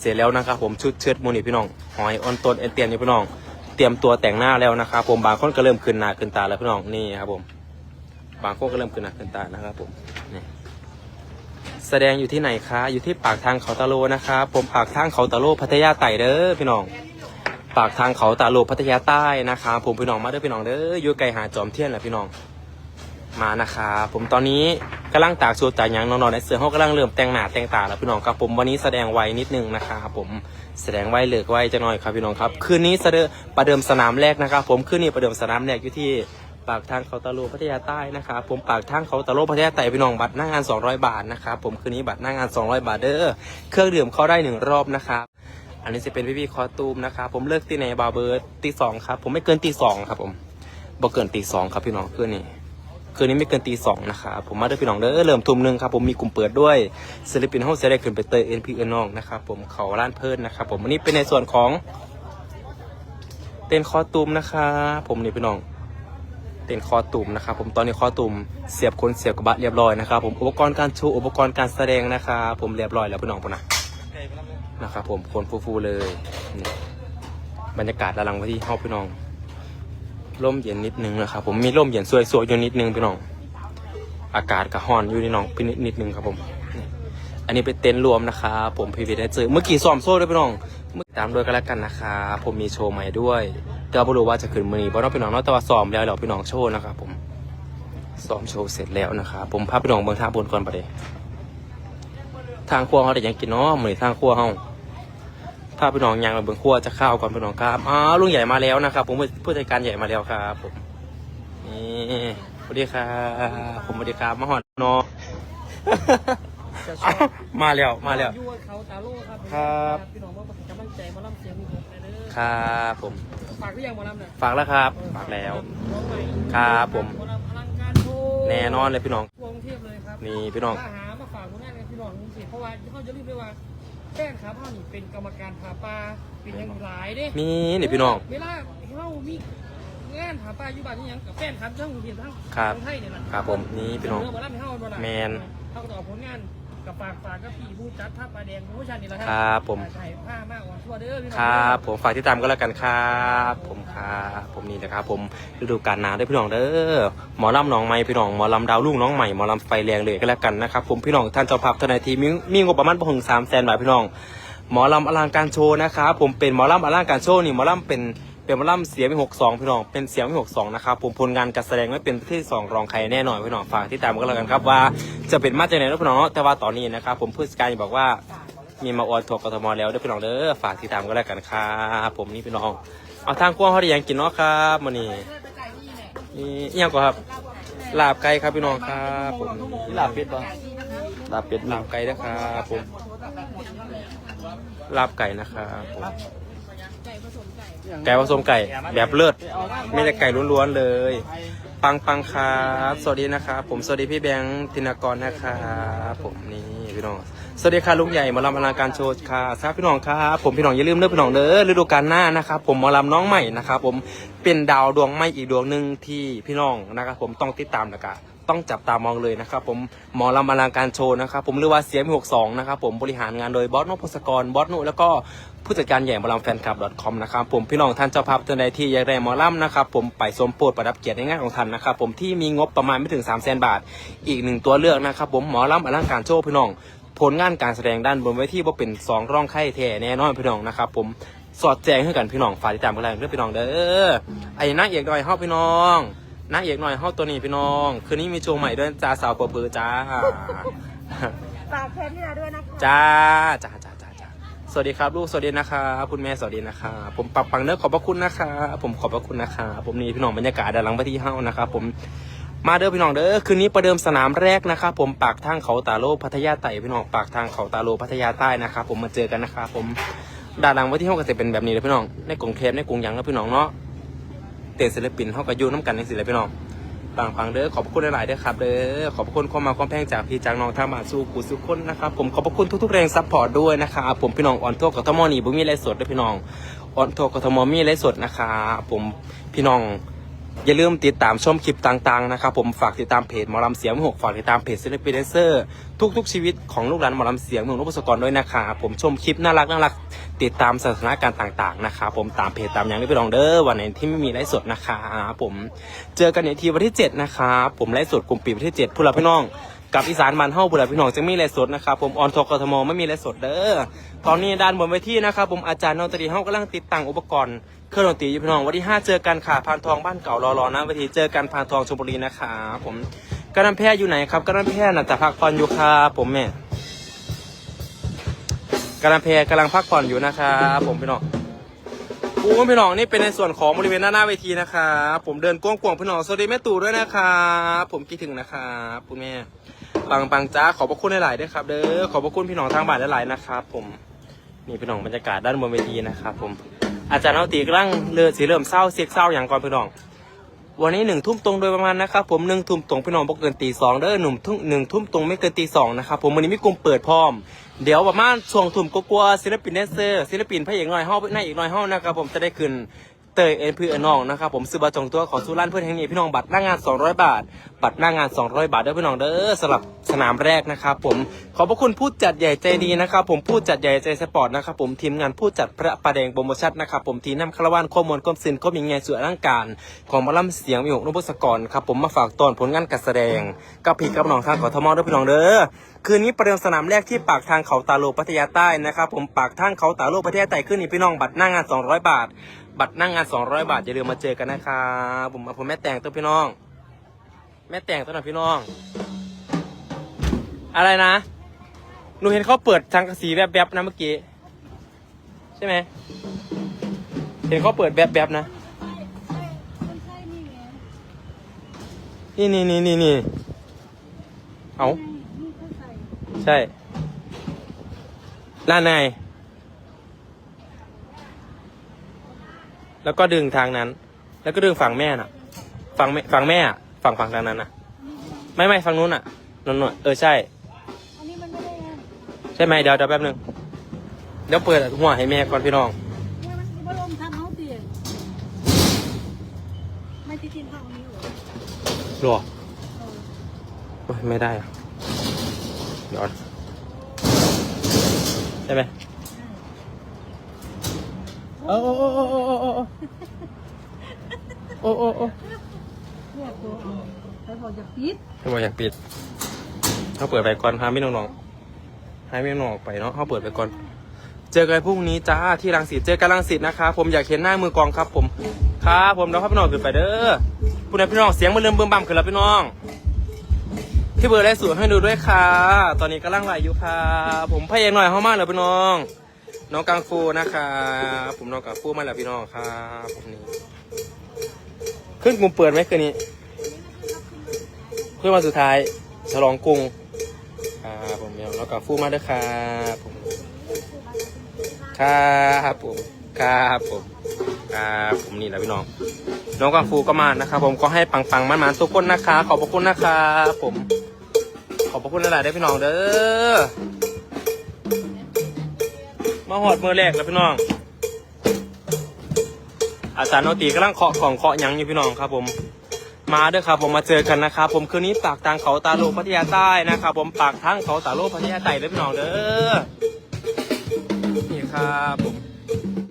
เสร็จแล้วนะครับผมชุดเชิ้ตมูนี่พี่น้องหอยออนต้นเอ็นเตียนนี่พี่น้อง เตรียมตัวแต่งหน้าแล้วนะครับผมบางคนก็เริ่มขึ้นหน้าขึ้นตาแล้วพี่น้องนี่ครับผม บางคนก็เริ่มขึ้นหน้าขึ้นตานะครับผมนี่แสดงอยู่ที่ไหนคะอยู่ที่ปากทางเขาตะโลนะครับผมปากทางเขาตะโลพัทยาไต่เด้อพี่น้องปากทางเขาตาโลพัทยาใต้นะครับผมพี่น้องมาเด้อพี่น้องเด้ออยู่ไกลหาจอมเทียนแหละพี่น้องมานะครับผมตอนนี้ กำลังตากสูตรตากหยังนอนๆในเสือเขากำลังเริ่มแต่งหน้าแต่งตาแล้วพี่น้องครับผมวันนี้แสดงไวนิดนึงนะครับผมแสดงไวเหลือไวจะหน่อยครับพี่น้องครับคืนนี้เสดอประเดิมสนามแรกนะครับผมคืนนี้ประเดิมสนามแรกอยู่ที่ปากทางเขาตะโลพัทยาใต้นะครับผมปากทางเขาตะโลพัทยาใต้พี่น้องบัตรหน้างาน 200 บาทนะครับผมคืนนี้บัตรหน้างาน 200 บาทเด้อเครื่องดื่มเข้าได้หนึ่งรอบนะครับอันนี้จะเป็นพี่พี่คอตูมนะครับผมเลิกตีไหนบาร์เบิร์ดตีสองครับผมไม่เกินตีสองครับผมบ่เกินตีสองครับพี่น้องคืนนี้ คืนนี้ไม่เกินตีสองนะครับผมมาด้อพี่น้องเด้อเริ่มทุ่มหนึ่งครับผมมีกลุ่มเปิดด้วยศิลปินห้องเสียได้ขึ้นไปเตยเอ็นพีเอ็นน้องนะครับผมเขาล้านเพิ่นนะครับผมวันนี้เป็นในส่วนของเต้นคอตูมนะครับผมนี่พี่น้องเต้นคอตุ่มนะครับผมตอนนี้คอตุ่มเสียบคนเสียบกระบะเรียบร้อยนะครับผมอุปกรณ์การโชว์อุปกรณ์การแสดงนะครับผมเรียบร้อยแล้วพี่น้องพอนะนะครับผมคนฟูๆเลยบรรยากาศด้านหลังไปที่ห้องพี่น้อง ร่มเย็นนิดนึงนะครับผมมีร่มเย็นสวยๆอยู่นิดนึงพี่น้อง อากาศกับฮ้อนอยู่นี่น้องพี่นิดนิดนึงครับผม อันนี้เป็นเต็นท์รวมนะครับผมพีวีได้เจอเมื่อกี้ซ้อมโซ่ด้วยพี่น้องเมื่อตามด้วยกันแล้วกันนะครับผมมีโชว์ใหม่ด้วยก็ไม่รู้ว่าจะขึ้นมือนี้เพราะน้องพี่น้องนาะแต่ว่าซ้อมแล้วเดี๋ยวพี่น้องโชว์นะครับผมซ้อมโชว์เสร็จแล้วนะครับผมพาพี่น้องเบิ่งทางบนก่อนประเดี๋ยวทางครัวเขาได้หยังกินเนาะเหมือนทางครัวเขา พาพี่น้องยังมาเบิ่งครัวจะข้าวก่อนพี่น้องครับอ๋อลุงใหญ่มาแล้วนะครับ ผมผู้จัดการใหญ่มาแล้วครับผมนี่สวัสดีครับผมสวัสดีครับมาหอนเนาะเอ้ามาแล้วมาแล้วอยู่กับเขาตาโล่ครับครับพี่น้องว่าเป็นกำลังใจมาล่ำเสียงมีผมเลยเด้อครับผมฝากหรือยังมาล่ำเนี่ยฝากแล้วครับ ฝากแล้วน้องใหม่ครับผมมาล่ำอลังการโชว์แน่นอนเลยพี่น้องกรุงเทพเลยครับนี่พี่น้องมาหามาฝากผลงานกับพี่น้องกรุงเทพเพราะว่าเขาจะรีบเลยว่า แป้งขาพ่อนี่เป็นกรรมการผาปลาเป็นอยังหลายเด้มีนี่พี่น้อง เวลาเขามีงานผาปลาอยู่บ้านนี่ยังกับแป้งครับทั้งกรุงเทพทั้งครับทั้งไทยเนี่ยแหละครับผมนี่พี่น้องเมาล่ำให้เขาบ่ล่ะแมนเขาก็ต่อผลงาน กับฝากฝากกับพี่ผู้จัดท่าปลาแดงผู้ชันนี่แหละครับผมถ่ายผ้ามากอ่อนทั่วเด้อพี่น้องครับผมฝากติดตามก็แล้วกันครับผมครับผมนี่นะครับ ผมฤดูกาลหนาวด้วยพี่น้องเด้อหมอลำน้องใหม่พี่น้องหมอลำดาวรุ่งน้องใหม่หมอลำไฟแรงเลยก็แล้วกันนะครับผมพี่น้องท่านเจ้าภาพทนายทีมีมีงบประมาณประมาณสามแสนบาทพี่น้องหมอลำอลังการโชว์นะครับผมเป็นหมอลำอลังการโชว์นี่หมอลำเป็น เป็นหมอลำเสียงไม่หกสองพี่น้องเป็นเสียงไม่หกสองนะครับผมผลงานการแสดงไม่เป็นที่สองรองใครแน่นอนพี่น้องฝากที่ตามก็แล้วกันครับว่าจะเป็นมาจากไหนนะพี่น้องเนาะแต่ว่าตอนนี้นะครับผมผู้จัดการบอกว่ามีมาออนทัวร์กทมแล้วเด้อพี่น้องเด้อฝากติดตามก็แล้วกันครับผมนี่พี่น้องเอาทางกว้างเขาได้หยังกินเนาะครับมื้อนี้นี่อิหยังก็ครับลาบไก่ครับพี่น้องครับผมนี่ลาบเป็ดปะลาบเป็ดลาบไก่นะครับผมลาบไก่นะครับผม ไก่ผสมไก่แบบเลิศไม่ได้ไก่ล้วนๆเลย ปังปังครับสวัสดีนะครับผมสวัสดีพี่แบงค์ธินกรนะครับผมนี่พี่น้องสวัสดีค่ะลุงใหญ่หมอลำอลังการโชว์ค่ะครับพี่น้องครับผมพี่น้องอย่าลืมเด้อพี่น้องเด้อฤดูกาลหน้านะครับผมหมอลำน้องใหม่นะครับผมเป็นดาวดวงใหม่อีกดวงหนึ่งที่พี่น้องนะครับผมต้องติดตามนะครับ ต้องจับตามองเลยนะครับผมหมอลำอลังการโชว์นะครับผมเรียกว่าเสียงหกสองนะครับผมบริหารงานโดยบอสนพศกรบอสนุแล้วก็ผู้จัดการใหญ่หมอลำแฟนคลับ .com นะครับผมพี่น้องท่านเจ้าภาพท่านใดที่อยากได้หมอลำนะครับผมไปสมโปรดประดับเกียรติในงานของท่านนะครับผมที่มีงบประมาณไม่ถึง3 0 0 0 0 0บาท อีกหนึ่งตัวเลือกนะครับผมหมอลำอลังการโชว์พี่น้องผลงานการแสดงด้านบนเวทีว่าเป็นสองร่องไข่แท้แน่นอนพี่น้องนะครับผมสอดแจงให้กันพี่น้องฝากติดตามกันแล้วเรื่องพี่น้องเด้อไอ้นางเอกหน่อยเฮาพี่น้อง นางเอกหน่อยเฮาตัวนี้พี่น้อง คืนนี้มีโชว์ใหม่ด้วยจ้าสาวเบอร์จ้า ฝากแฟนที่นาด้วยนะคะจ้าจ้าจ้าจ้าจ้าสวัสดีครับลูกสวัสดีนะครับคุณแม่สวัสดีนะครับผมปักปังเนื้อขอบพระคุณนะครับผมขอบพระคุณนะครับผมนี่พี่น้องบรรยากาศด้านหลังเวทีเฮานะครับผมมาเด้อพี่น้องเด้อคืนนี้ประเดิมสนามแรกนะครับผมปากทางเขาตาโลพัทยาใต้พี่น้องปากทางเขาตาโลพัทยาใต้นะครับผมมาเจอกันนะครับผมด้านหลังเวทีเฮาก็จะเป็นแบบนี้เลยพี่น้องในกรุงเทพในกรุงหยังนะพี่น้องเนาะเตศิลปินเฮาก็อยู่น้ำกันในศิลปินพี่น้องบางฟังเด้อขอบคุณหลายๆเด้อครับเด้อขอบคุณความมาความแพงจากพี่จากน้องทามาสู่กูสุขคนนะครับผมขอบคุณทุกๆแรงซัพพอร์ตด้วยนะครับผมพี่น้องออนทัวร์กทมนี่บุมีไรสดด้วยพี่น้องออนทัวร์กทมมีไรสดนะครับผมพี่น้อง อย่าลืมติดตามชมคลิปต่างๆนะครับผมฝากติดตามเพจหมอลำเสียงหกฝากติดตามเพจศิลปินแดนเซอร์ทุกๆชีวิตของลูกหลานหมอลำเสียงเมืองนพสกรด้วยนะครับผมชมคลิปน่ารักน่ารักติดตามสถานการณ์ต่างๆนะครับผมตามเพจตามอย่างนี้ไปลองเด้อวันไหนที่ไม่มีไลฟ์สดนะครับผมเจอกันในทีวันที่ 7 นะครับผมไลฟ์สดกลุ่มปีวันที่ 7 ผู้รับพี่น้อง กับอีสานมันเฮ้าบุรีพี่น้องจะมีไลฟ์สดนะครับผมออนทกทมไม่มีไลฟ์สดเด้อตอนนี้ด้านบนเวทีนะครับผมอาจารย์นนตรีเฮ้ากำลังติดตั้งอุปกรณ์เครื่องดนตรีอยู่พี่น้องวันที่ 5 เจอกันค่ะพานทองบ้านเก่ารอรอนะเวทีเจอกันพานทองชลบุรีนะครับผมกระนันแพทย์อยู่ไหนครับกระนันแพทย์น่ะจะพักผ่อนอยู่ครับผมแม่กระนันแพทย์กำลังพักผ่อนอยู่นะครับผมพี่น้องปูพี่น้องนี่เป็นในส่วนของบริเวณหน้าหน้าเวทีนะครับผมเดินกว้างๆพี่น้องสวัสดีแม่ตู่ด้วยนะครับผมคิดถึงนะครับคุณแม่ ปังปังจ้าขอบพระคุณหลายๆด้วยครับเด้อขอบพระคุณพี่น้องทางบ้านหลายๆนะครับผมนี่พี่น้องบรรยากาศด้านบนเวทีนะครับผมอาจารย์เอาตีกำลังเลือดสีเริ่มเศร้าเสียกเศร้าอย่างก่อนพี่น้อง วันนี้หนึ่งทุ่มตรงโดยประมาณนะครับผมหนึ่งทุ่มตรงพี่น้องบอกเกินตีสองเด้อหนุ่มทุ่มหนึ่งทุ่มตรงไม่เกินตีสองนะครับผมวันนี้มีกลุ่มเปิดพร้อม เดี๋ยวประมาณช่วงทุ่มก็กลัวศิลปินแดนเซอร์ศิลปินพระเอกน้อยห้องหน้าอีกน้อยห้องนะครับผมจะได้ขึ้น ตยเอ็นพีเอ็นน้องนะครับผมซื้อบัตรจองตัวของสุรานเพื่อนแห่งนี้พี่น้องบัตรหน้างงาน 200 บาท บัตรหน้างงาน 200 บาทเด้อพี่น้องเด้อสำหรับสนามแรกนะครับผมขอบพระคุณผู้จัดใหญ่ใจดีนะครับผมผู้จัดใหญ่ใจสปอร์ตนะครับผมทีมงานผู้จัดพระประแดงโปรโมชั่นนะครับผมทีมนำคารวานข้อมูลข้อมสินข้อมีไงส่วนร่างการ ของหมอลำเสียงมีหกนุพศกรครับผมมาฝากตอนผลงานการแสดงกับพี่กับน้องทางขอทมเด้อพี่น้องเด้อคืนนี้ประเดิมสนามแรกที่ปากทางเขาตาโลพัทยาใต้นะครับผมปากทางเขาตาโลพัทยาใต้ขึ้นนี่พี่น้องบัตรหน้างาน 200 บาทบัตรนั่งงาน 200 บาทอย่าลืมมาเจอกันนะครับผมผมแม่แต่งตัวพี่น้อง แม่แต่งตัวหน่อยพี่น้อง อะไรนะหนูเห็นเขาเปิดทางกระสีแบบแบบๆนะเมื่อกี้ ใช่ไหมเห็นเขาเปิดแบบแบบๆนะนี่นี่นี่นี่นี่เอาใช่ด้านใน แล้วก็ดึงทางนั้น แล้วก็ดึงฝั่งแม่น่ะ ฝั่งแม่ฝั่งแม่อะฝั่งฝั่งทางนั้นน่ะ ไม่ไม่ฝั่งนู้นอะนนนเออใช่ อันนี้มันไม่ได้ไงใช่ไหมเดี๋ยวเดี๋ยวแป๊บนึงเดี๋ยวเปิดหัวให้แม่ก่อนพี่น้องมันมันบ่ลมทำเขาเตียงไม่ติดทินทางนี้เหรอรอโอ๊ยไม่ได้อะเดี๋ยวก่อนใช่ไหม โอ้โอ้โอ้โอ้โอ้โอ้โอ้เนี่ยตัวใครบอกอยากปิดเขาบอกอ้โอ้โอ้โอ้โอ้โอ้โอนพาไม่น้องๆให้ไม่น้องออกไปเนาะเขาเปิดไปก่อน เจอกันพรุ่งนี้อ้าที่รังสิตเจอกันรังสิตนะคะ ผมอ้โอ้โอ้โอ้ามือกอ้โอ้โอ้โอ้โอ้โอ้วครับพี่น้อ้โอ้โอ้โอ้โอคุณนายพี่น้อ้โอ้โอ้โอ้โอ้มเบิ่มบ่ำขึ้นแล้โพี่น้องพี่เบิร์ดได้สวยให้ดูด้วยค่ะ ตอนนี้กำลังไหลอยู่ค่ะ ผมพยายหน่อยเข้โมากเลยพี่น้อง น้องกังฟูนะครับผมน้องกังฟูมาแล้วพี่น้องครับผมนี่ขึ้นกลุ่มเปิดไหมคืนนี้ขึ้นมาสุดท้าย ฉลองกรุงครับผมน้องกังฟูมาด้วยครับผมครับผมครับผมครับผมนี่แหละพี่น้อง น้องกังฟูก็มานะครับ ผมก็ให้ปังปังๆมันๆทุกคนนะคะขอบพระคุณนะครับผม ขอบพระคุณหลายๆได้พี่น้องเด้อ มาหอดมือแรกแล้วพี่น้อง อาจารย์โนตีกำลังเคาะของเคาะหยังอยู่พี่น้องครับผม มาเด้อครับผมมาเจอกันนะครับผมคืนนี้ปากทางเขาตาโลพัทยาใต้นะครับผมปากทางเขาตาโลพัทยาใต้เด้อพี่น้องเด้อนี่ครับผม